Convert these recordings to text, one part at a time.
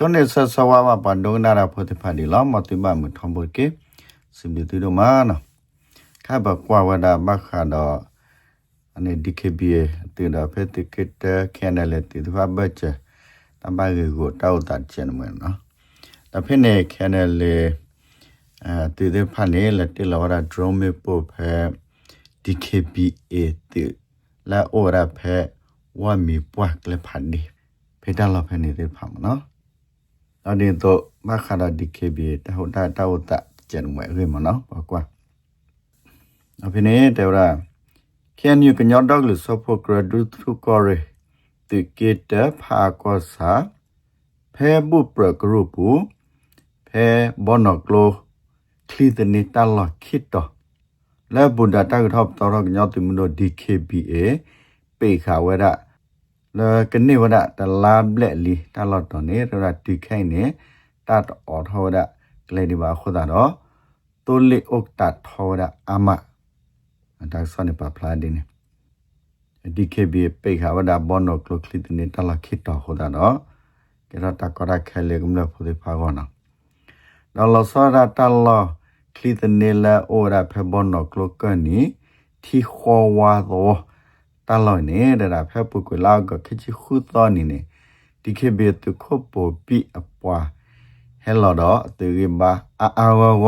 ချုံနေဆဆဝါမပန်ဒုံနာရာဖို့တဖာဒီလောမတိမမထံဘကေစင်ဒီတူဒမာနခါဘကွာဝဒမခါတော့အနေ DKBA တေဒါဖက်တိကက်ကန်နလက်တီတဖာဘချတမ္ပါရီကိုတောက်တာချင်မယ်နော်ဒါဖက်နေကန်နလေအဲတေတဲ့ဖာနေလက်တီလောရာဒရုံးမပို့ဖက် DKBA တေလာ အိုရာဖက်ဝါမီပွားကလဖန်ဒီဖေတာလောဖက်နေတဲ့ဖာမနော်အဒီတော့မခါရာ DKBA တဟုတ်တာတောက်တာကျန်မယ်ရေမနော်ပေါ့ကွာအဖေနေတဲ့ရာ Can you can your dog lo so for graduate through core to get the pha ko sa phe bu pro group bu phe bonoklo cli the ni ta lo khit to la buddha ta ko thop to ro nyaw tu mu do dkba pe kha wa da la kani wa da ta la ble li ta lo to ne ra ti khai ne ta to o tho da kle di ba kho da do to le ok ta tho da ama ဒါဆောနေပါဖလာဒင်း DKB ပိခါဝဒဘွန်နိုကလခလစ်နေတလာခိတဟောဒါနော်ကဲတော့တကရခဲလေကမလဖို့ဒီဖာကောနော်တော့လောစောရတလောခလစ်နေလာအိုရာဖဘွန်နိုကလကနီတီခေါ်ဝါသော တလောနေတာဖပုကလာကခချီခုသောနီနေ DKB တုခပိုပိအပွားဟဲလောတော့သူကဘာအာအာဝဝ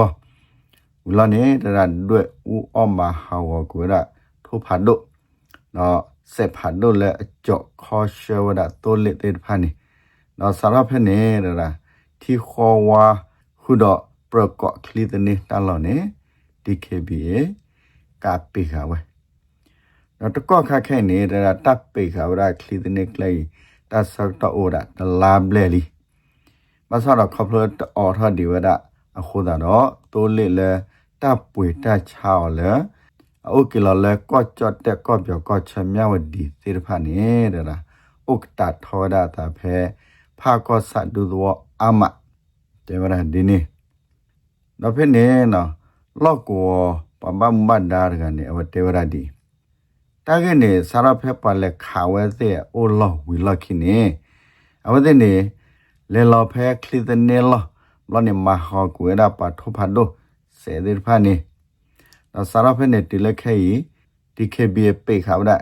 ဝလနေတရတွေ့ဦးအမဟာဝကိုရထိုဖာဒိုနော်ဆက်ဖာဒိုလေအကြော့ခေါ်ရှဝဒတိုလက်တဲ့ဖာနေနော်စရဖနေရတာတီခေါ်ဝါခုတော့ပရကော့ကလီတနေတာလောနေ DKBA ကပိခါဝဲ နော်တကော့ခခဲနေတာတပ်ပိခါဝရကလီတနေကလေးတဆောက်တော့ရတလာဘလေလီမဆောတော့ခေါပလတ်အော်ထဒီဝဒအခုတော့တိုလက်လေတပ်ပွေတက်ချောင်းလေโอเคลเลก็จอดแต่ก็เปียวก็ชะမြဝဒီသေဖာနေတာဥကတထောဒတာဖဲဖာကောဆတ်ဒူသောအမတေဝရဒီနေတော့ဖဲနေနော်လော့ကိုပမမတ်ဒါရကနေအဝတေဝရဒီ တာကနေစာရဖဲပါလက်ခါဝဲတဲ့အိုလောဝီလခိနေအဝတဲ့နေလေလောဖဲခလီတဲ့နေလောလောနေမဟာကွေရပါထောဖာဒိုစေဒီဖာနေတော့စာရဖက်နဲ့တလက်ခဲရီဒီခေဘီပိတ်ခါဝဒ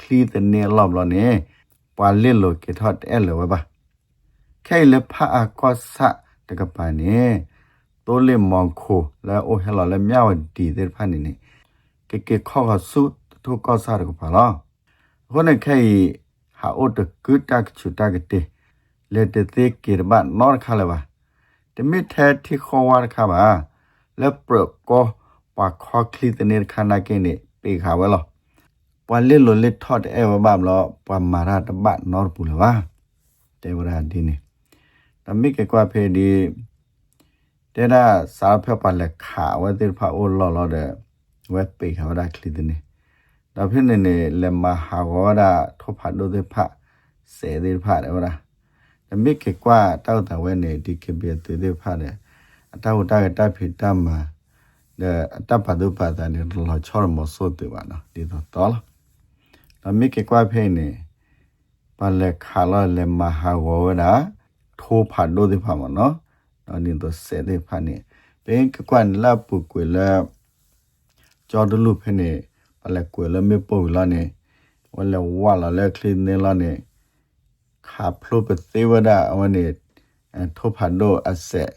ခလီတနေလော့လောနေပွာလစ်လိုကေထတ်အဲလောပါခဲလဖာအကောဆာတကပနေတိုလေမောင်ခိုလဲအိုဟဲလောလဲမြောက်ဒီတဲ့ဖာနေနေကေကေခေါကဆု ထိုကောဆာရကဖလာခုနခဲဟာအိုတကုတကချူတကတေလက်တသိကေရဘနော်ခါလပါတမိထဲထိခေါ်ဝါခါပါလက်ပရကောပါခေါ်ခလီတနေခနာကိနေပေခါဝဲလောပလေလိုလက်ထော့အဲဝဘမလောပမာရတဘနော်ပူလပါတေဝရာဒီနေတမိကေကွာဖေဒီတဲ့ဒါစာဖက်ပါလက်ခါဝဲတိဖာအိုလောလောတဲ့ဝက်ပေခါဝဒါခလီတနေ ဒါဖြစ်နေနေလမဟာဂောဒထောဖတ်ဒုဒေဖစေဒေဖရဲဟောရာနမိကေကွာတောက်တဝဲနေဒီကေပြေတေဒေဖရဲအတောက်တကတဖိတမတဲ့အတပဒုပဒနေလောချောမဆုတ်တေပါနော်ဒီတော့တော်လားနမိကေကွာဖဲနေပလက်ခါလလမဟာဂောဒထောဖတ်ဒုဒေဖမနော်နော်ဒီတော့စေဒေဖနေဘင်းကွန်လာပုကွေလာကြောဒလူဖဲနေ ပါလေကွေလာမေပိုလာနေဝလာဝလာလေကလင်းနေလာနေခါဖလိုပသေးဝဒအဝနေထိုးဖတ်လို့အဆက်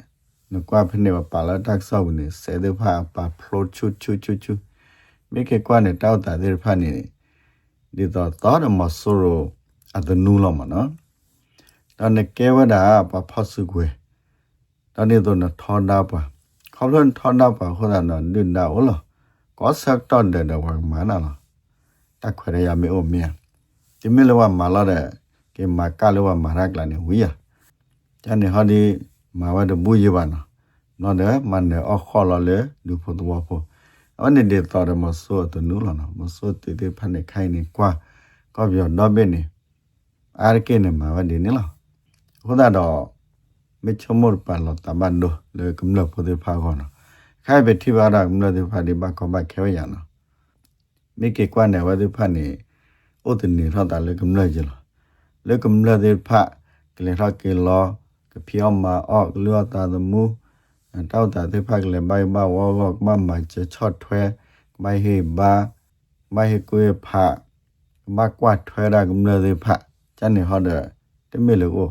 နကွာဖနေပါလာတက်ဆောက်နေစေတဲ့ဖာပါဖလိုချူချူချူချူမိကေကွာနေတောက်တာတဲ့ဖာနေဒီတော့တော်မဆိုးရောအဒနူလောမနော်တော့နေကဲဝဒပါဖဆုကွယ်တော့နေတော့ထောင်းတာပါခေါလွန်ထောင်းတာပါဟောတာနော်ဒင်းတာဟုတ်လား ကောဆက်တော့တဲ့တော့မနာလားတက်ခွရရမေအိုမြဒီမီလဝမာလာတဲ့ကေမာကလဝမာရကလာနေဝီယာတန်နေဟောဒီမာဝဒဘူယဘာနာနော်တဲ့မန်နေအခေါ်လာလေလူဖို့တော့ဖို့အနေနဲ့တော်မဆိုးတနူလာနော်မဆိုးတေတေဖနဲ့ခိုင်းနေကွာကောပြောတော့ဘင်းနေအားကင်းနေမှာဝဒီနေလားခုဒါတော့မချမောပါလို့တမန်တို့လေကမလဖို့တဲ့ဖာခေါ်နော် ခိုင်ပဲထိပါတာကမလတဲ့ဖာဒီဘကောဘခဲရနော်မိကေကွာနေဝဒီဖာနေဥတနေထောတာလေကမလကြလားလေကမလတဲ့ဖာကလေထောကေလောကဖေအောင်မာအော့လောတာတမူတောက်တာတဲ့ဖက်လေဘိုင်ဘာဝောကမမချချော့ထွဲမိုင်ဟေဘာမိုင်ဟေကွေဖာမကွာထွဲရကမလေဖာကျန်နေဟောတဲ့တမေလေကို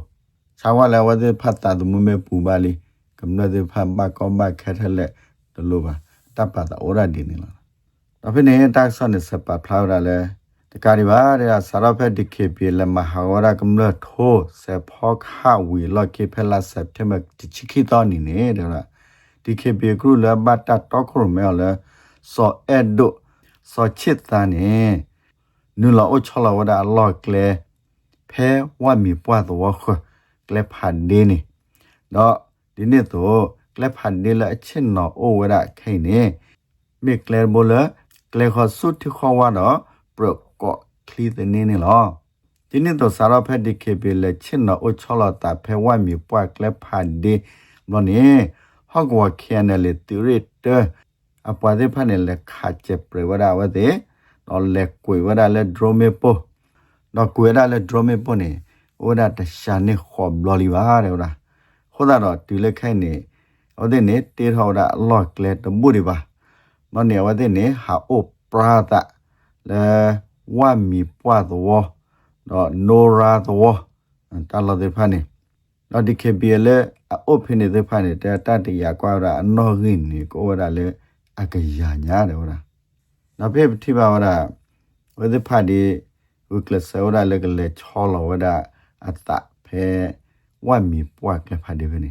ချာဝလည်းဝတဲ့ဖတ်တာတမူမေပူပါလီကမလေဖာမကောမခဲထလက် တလို့ပါတပ်ပါတာဩရဒီနေလားဒါဖြစ်နေတက်ဆော့နေစပါဖလာရလဲတကားဒီပါတဲ့ဆာရဖက်ဒီကေပီလမဟာဝရကမလထိုးဆေဖောက်ဟာဝီလော်ကေဖလာစက်တမတချီခီတောနေနေတဲ့လားဒီကေပီကရူလဘတ်တာတော့ခရမဲလဲစောအဒိုစောချစ်တာနေနူလာအချလာဝဒအလော့ကလေဖဲဝါမီပွားတော့ခကလေဖန်ဒီနေတော့ဒီနေ့တော့ ကလေဖန်ဒီလာအချင်းနော်အိုဝဒခိုင်နေမေကလေဘောလကလေခဆုတ်ခေါ်ဝါတော့ပရကောခလီတဲ့နေနေလောဒီနေ့တော့စာရဖက်ဒီကေပီလေချင်းနော်အိုချလာတာဖဲဝါမီပွားကလေဖန်ဒီလောနေဟောက်ဝခ channel တူရစ်အပွားတဲ့ဖာနေလက်ခါချက်ပရဝဒဝတဲ့တော့လက်ကွေဝဒလက်ဒရမေပိုတော့ကွေရလက်ဒရမေပိုနေဝဒတရှာနေခေါ်ဘလလီပါတဲ့ဝဒခေါ်တော့ဒီလက်ခိုင်နေ ဟောတဲ့နေတေထောဒအလော့ကလက်တမှုဒီပါမနေဝတဲ့နေဟာအိုပရာတာလေဝါမီပွားတော့တော့နိုရာတော့တလာတဲ့ဖာနေတော့ဒီကေပီလေအုပ်ဖိနေတဲ့ဖာနေတဲ့တတရာကွာရအနော်ရင်းနေကိုဝဒလေအကရာညာတယ်ဝဒနောက်ဖေးတိပါဝဒဝဒဖာဒီဝကလဆဝဒလေကလေချောလဝဒအတဖဲဝမ်မီပွားကဖာဒီဖနေ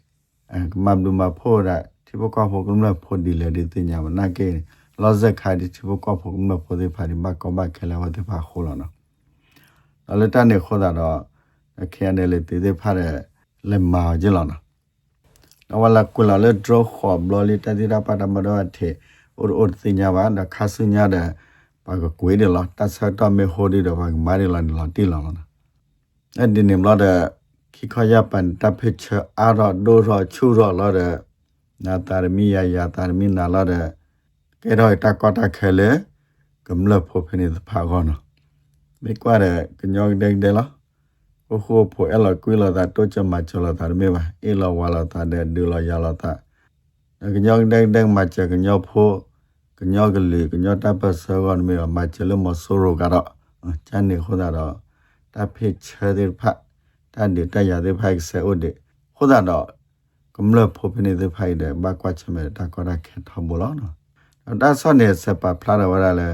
ဝဒဒီပလီဒါလောအဖိုရဖိုမူပါဟာပရာဒါနော်ဟာပရာလာဝဒအတေဒီဖလေးလေးပါနော်လေဝမ်မီပွားတော့လေနိုရာတော့အတလာတဲ့ဖမိကေကွာနေဝဒအိုဖိနေအမဘလူမဖိုးရတိဘကောဖို့ကမလဖိုဒီလေဒီတင်ညာမနာကေလောဇက်ခါဒီတိဘကောဖို့ကမလဖိုဒီဖာဒီမကောမခဲလာဝဒဖာခိုးလောနော်အလတန်နေခိုးတာတော့ခဲနေလေတေတေဖာတဲ့လက်မာကြလောနော်ဝလာကူလာလေဒရခေါဘလလီတတိရပါတမတော့အထေအိုအိုတင်ညာပါဒခါစညာတဲ့ပါကကွေးတယ်လားတဆတ်တမေဟိုဒီတော့ဘာမာရီလာလာတီလာနော်အဲ့ဒီနေမလာတဲ့ ခိခရပန်တဖိချအာရဒိုရချူရလာတဲ့နာတာရမီယာယာတာရမီနာလာတဲ့ကဲတော့တကောတခဲလေကမ္လဖို့ဖိနေဖာကောနော်မေကွာတဲ့ကညောင်းတဲ့တယ်လားဟိုဟိုဖို့အဲ့လာကွေးလာတာတော့ချမချလာတာမေပါအေလာဝါလာတာတဲ့ဒူလာယာလာတာကညောင်းတဲ့တဲ့မချကညောဖို့ကညောကလေးကညောတပ်ပတ်ဆောကမေမချလမဆိုးရောကတော့ချန်နေခေါ်တာတော့တဖိချတဲ့ဖတ် တန်ဒီတရတဲ့ဖိုက်ဆဲဥဒေခေါ်တာတော့ကမ္လဖို့ဖိနေတဲ့ဖိုက်တဲ့ဘကွာချမဲတာကောရခဲထမလို့နော်ဒါဆောနေစပဖလာရဝရလဲ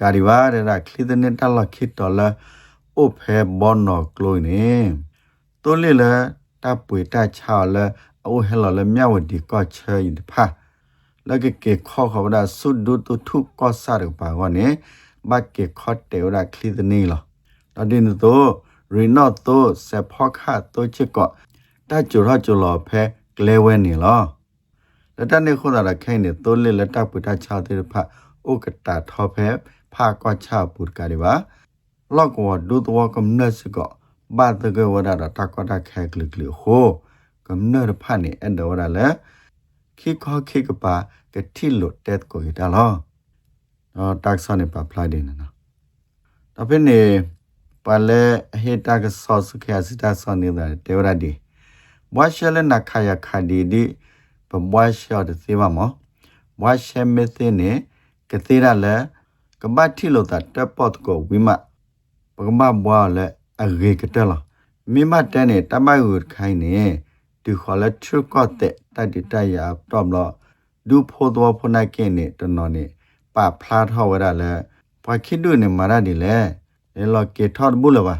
ကာဒီဝါရခလီတဲ့နဲ့တလခိတော်လာအိုဖဲဘောနော်ကလိုနေတိုးလေလဲတပ်ပွေတချောလဲအိုဟဲလလဲမြဝဒီကောချေယဖာလကကေခောခဝဒဆုဒုတုထုကောဆရပါဝနေဘတ်ကေခောတေဝရခလီတဲ့နေလောတဒင်းတော့ ရီနော့တော့ဆဖောခါတော့ချစ်ကောတကြရကြလောဖဲကလဲဝဲနေလောလက်တနေခုနရခိုင်နေတိုးလေလက်တပွေတချောတဲ့ဖာဥကတာထောဖဲဖာကောချပုတ်ကရီပါလောက်ကောဒုတဝကမနစကဘာတကဝဒတာတကတာခဲကလကလဟိုကမနရဖာနေအန်ဒဝရလဲခိခောခိကပါကတိလိုတက်ကိုရတာလောတော့တက်ဆနေပါဖလိုက်နေနော်ဒါဖြစ်နေ ပါလေဟေတာကဆော့စခဲစတာဆောနေတဲ့တေဝရဒီဘွားရှဲလက်နခါယခါဒီဒီဘဘွားရှောတဲ့သေပါမောဘွားရှဲမသိနေကတိရလဲကပတ်တိလိုတာတက်ပတ်ကိုဝိမပကမဘွားလဲအရေကတက်လာမိမတဲနေတမိုက်ကိုခိုင်းနေဒီခေါ်လဲထုကော့တဲ့တတိတရတော့မလို့ဒူဖို့တော်ဖနာကင်းနေတနော်နေပဖလားထောဝရလဲပခိဒုနေမာရဒီလဲ လေလောကေထောတ်ဘူးလပါ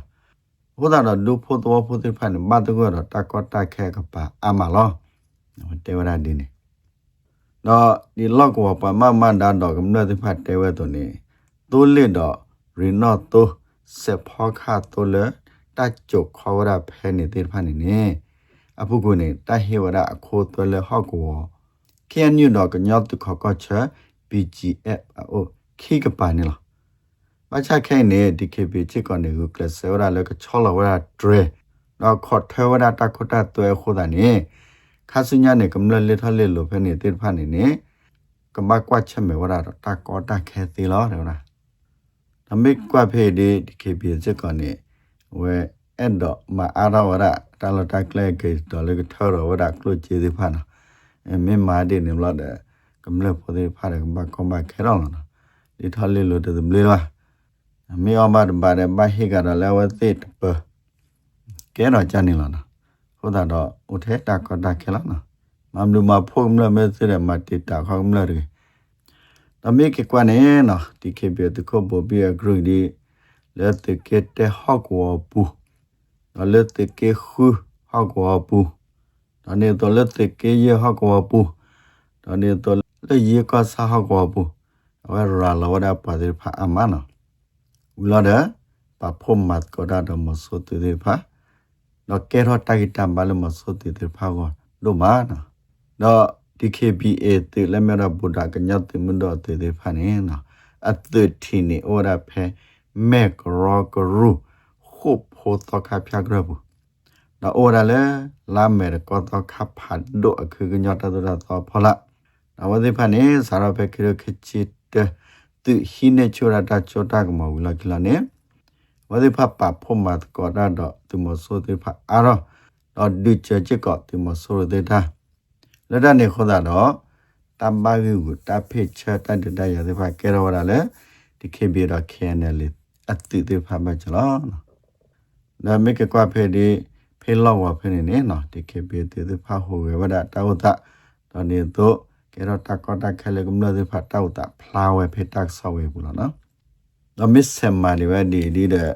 ဟိုဒါတော့ဒူဖို့တော်ဖို့တဲ့ဖန်မတ်ကောတော့တကောတခဲကပါအမလောတေဝရဒီနေတော့ဒီလော့ကောပမမန်ဒါတော့ကမ္နတဲ့ဖတ်တဲဝဲတော့နေတိုးလစ်တော့ရီနော့တိုးစဖောခါတိုးလေတတ်ကြခေါ်ရဖဲနေတဲ့ဖန်နေအခုကိုနေတာဟေဝရအခိုးသွဲလေဟောက်ကိုခဲညွတော့ကညော့တခကချ BGF အိုခိကပါနေလား မချခဲနေ DKB ချစ်ကနေကိုကလဆဝရလည်းကချောလဝရဒရတော့ခေါ်ထဲဝရတခုတသွဲခိုးတာနေခါစညာနေကမလလေထလေလိုဖဲနေတိဖာနေနေကမကွာချက်မဲဝရတော့တကောတခဲသေးလားတယ်လားအမေကွာဖေဒီ DKB ချစ်ကနေဝဲအဲ့တော့မအားရဝရတာလတကလေကေတော်လေကထောရဝရကလို့ကျေသေးဖာနာအမေမာဒီနေလို့တဲ့ကမလပေါ်သေးဖာတယ်ကမကောမခဲတော့လားဒီထလေလို့တဲ့မလေးလားအ မေအမတ်ဘာတဲ့ဘာဟိကတော့လဲဝသိတပကဲတော့ကြနေလားနော်ဟုတ်တာတော့ဦးထဲတာကတာခဲလားနော်မမ်လူမဖို့မလဲမဲစရမတိတာခေါမလဲရတမေကကွနဲ့နော်ဒီကေပြတခုဘဘီအဂရုဒီလက်တကတဲ့ဟောက်ဝပူလက်တကခူဟောက်ဝပူဒါနဲ့တော့လက်တကရဟောက်ဝပူဒါနဲ့တော့လက်ရကဆာဟောက်ဝပူဝရလာလဝဒပါတိဖာအမနော် ဦးလာတဲ့ပဖုံမတ်ကောဒါဒမဆုတ်တေဖာတော့ကဲတော့တိုက်တံပါလမဆုတ်တေဖာကောလို့မနော်တော့ DKBA တေလက်မြတ်ဗုဒ္ဓကညတ်တေမွန်းတော့တေတေဖာနေနော်အသတိနေဩရဖဲမေကရောကရူခုဖို့တော့ခါပြကြဘူးနော်ဩရလဲလာမေကောတော့ခါဖတ်ဒိုအခုကညတ်တော့တော့ဖလာနော်ဝတိဖာနေစားရဖဲခိရခချစ်တေ သူဟိနေချိုရတာချိုတာကမဝလာကလာနေဝတိဖာပဖုံမတ်ကောဒါတော့သူမဆိုတိဖာအာရောတော့ဒီချေချကောသူမဆိုရတဲ့တာလက်တနေခေါ်တာတော့တမ်ဘာယူကိုတဖိချတတတရတဲ့ဖာကဲရောရလဲဒီခေဘီရ KNL အတိတေဖာမချလာနာမေကကွာဖေဒီဖေလောက်ဝဖေနေနေနော်ဒီခေဘီတေတေဖာဟိုဝဝဒတောက်တာတော့နေတော့ ကေရတာကောတာခဲလေကုမလာဒီဖတ်တောက်တာဖလာဝဲဖေတက်ဆဝဲဘူးလားနော်တော့မစ်ဆမ်မာဒီဝဲဒီဒီတဲ့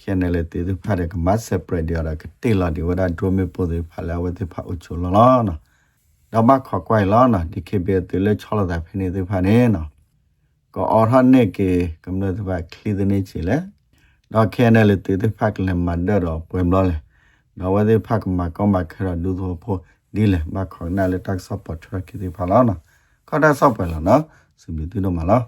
ခဲနေလေတီသူဖတ်တဲ့ကမတ်ဆက်ပရက်ဒီရကတေလာဒီဝဒဒရမီပိုဒီဖလာဝဲဒီဖတ်အချိုလောလားနော်တော့မခေါ်ကွိုင်လားနော်ဒီခေဘေတေလေချောလာတာဖိနေဒီဖတ်နေနော်ကောအော်ဟန်နေကေကမ္ဘာသဘခလီဒနေချေလေတော့ခဲနေလေတေဒီဖတ်ကလည်းမန်ဒါတော့ပွင့်လို့လေတော့ဝဲဒီဖတ်ကမှာကောင်းပါခရဒူသောဖို့ ဒီလေမခေါ်နဲ့လေတက်ဆော့ပေါ်ထရက်ကိဒီဖလာနော်ခေါ်တဲ့ဆော့ပေါ်လာနော်စပြီတူတော့မလား